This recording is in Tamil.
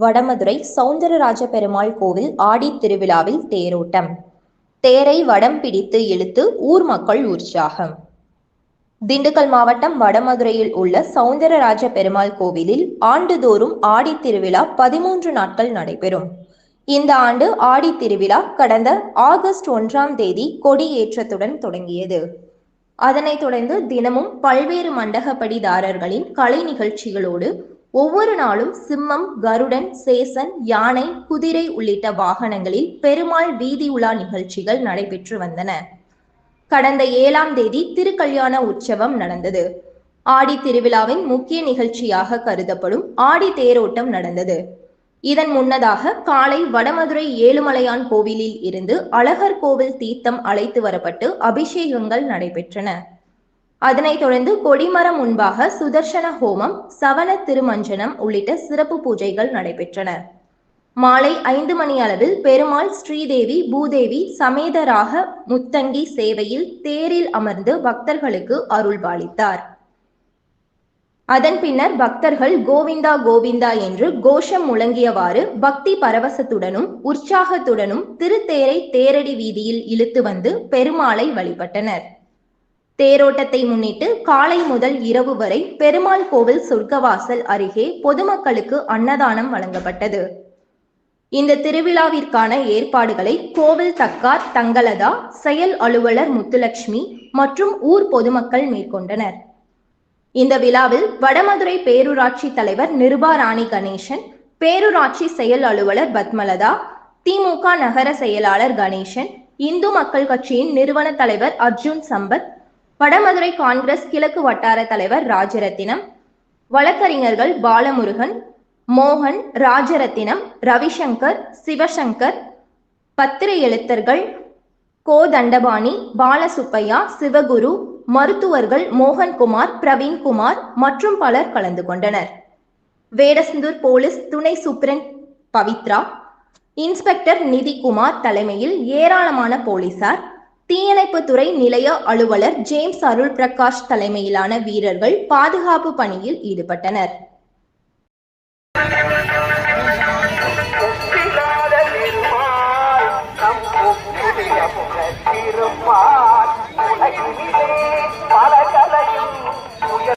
வடமதுரை சௌந்தரராஜ பெருமாள் கோவில் ஆடி திருவிழாவில் தேரோட்டம். தேரை வடம் பிடித்து இழுத்து ஊர் மக்கள் உற்சாகம் திண்டுக்கல் மாவட்டம் வடமதுரையில் உள்ள சௌந்தரராஜ பெருமாள் கோவிலில் ஆண்டுதோறும் ஆடி திருவிழா பதிமூன்று நாட்கள் நடைபெறும். இந்த ஆண்டு ஆடி திருவிழா கடந்த ஆகஸ்ட் ஒன்றாம் தேதி கொடியேற்றத்துடன் தொடங்கியது. அதனைத் தொடர்ந்து தினமும் பல்வேறு மண்டகப்படிதாரர்களின் கலை நிகழ்ச்சிகளோடு ஒவ்வொரு நாளும் சிம்மம் கருடன் சேசன் யானை குதிரை உள்ளிட்ட வாகனங்களில் பெருமாள் வீதி உலா நிகழ்ச்சிகள் நடைபெற்று வந்தன. கடந்த ஏழாம் தேதி திருக்கல்யாண உற்சவம் நடந்தது. ஆடி திருவிழாவின் முக்கிய நிகழ்ச்சியாக கருதப்படும் ஆடி தேரோட்டம் நடந்தது. இதன் முன்னதாக காலை வடமதுரை ஏழுமலையான் கோவிலில் இருந்து அழகர் கோவில் தீர்த்தம் அழைத்து வரப்பட்டு அபிஷேகங்கள் நடைபெற்றன. அதனைத் தொடர்ந்து கொடிமரம் முன்பாக சுதர்சன ஹோமம் சவண திருமஞ்சனம் உள்ளிட்ட சிறப்பு பூஜைகள் நடைபெற்றன. மாலை ஐந்து மணி அளவில் பெருமாள் ஸ்ரீதேவி பூதேவி சமேதராக முத்தங்கி சேவையில் தேரில் அமர்ந்து பக்தர்களுக்கு அருள்பாலித்தார். அதன் பின்னர் பக்தர்கள் கோவிந்தா கோவிந்தா என்று கோஷம் முழங்கியவாறு பக்தி பரவசத்துடனும் உற்சாகத்துடனும் திருத்தேரை தேரடி வீதியில் இழுத்து வந்து பெருமாளை வழிபட்டனர். தேரோட்டத்தை முன்னிட்டு காலை முதல் இரவு வரை பெருமாள் கோவில் சொர்க்கவாசல் அருகே பொதுமக்களுக்கு அன்னதானம் வழங்கப்பட்டது. இந்த திருவிழாவிற்கான ஏற்பாடுகளை கோவில் தக்கார் தங்கலதா செயல் அலுவலர் முத்துலட்சுமி மற்றும் ஊர் பொதுமக்கள் மேற்கொண்டனர். இந்த விழாவில் வடமதுரை பேரூராட்சி தலைவர் நிருபா ராணி கணேசன் பேரூராட்சி செயல் அலுவலர் பத்மலதா திமுக நகர செயலாளர் கணேசன் இந்து மக்கள் கட்சியின் நிறுவன தலைவர் அர்ஜுன் சம்பத் வடமதுரை காங்கிரஸ் கிழக்கு வட்டார தலைவர் ராஜரத்தினம் வழக்கறிஞர்கள் பாலமுருகன் மோகன் ராஜரத்தினம் ரவிசங்கர் சிவசங்கர் பத்திர எழுத்தர்கள் கோ தண்டபாணி பாலசுப்பையா சிவகுரு மருத்துவர்கள் மோகன்குமார் பிரவீன்குமார் மற்றும் பலர் கலந்து கொண்டனர். வேடசந்தூர் போலீஸ் துணை சூப்பரண்ட் பவித்ரா இன்ஸ்பெக்டர் நிதிக்குமார் தலைமையில் ஏராளமான போலீசார் தீயணைப்புத்துறை நிலைய அலுவலர் ஜேம்ஸ் அருள் பிரகாஷ் தலைமையிலான வீரர்கள் பாதுகாப்பு பணியில் ஈடுபட்டனர்.